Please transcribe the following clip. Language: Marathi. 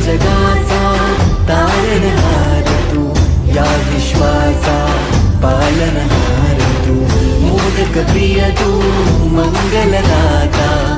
जगाचा तारणहार तू या विश्वाचा पालनहार तू. मोदक प्रिय तू मंगलदाता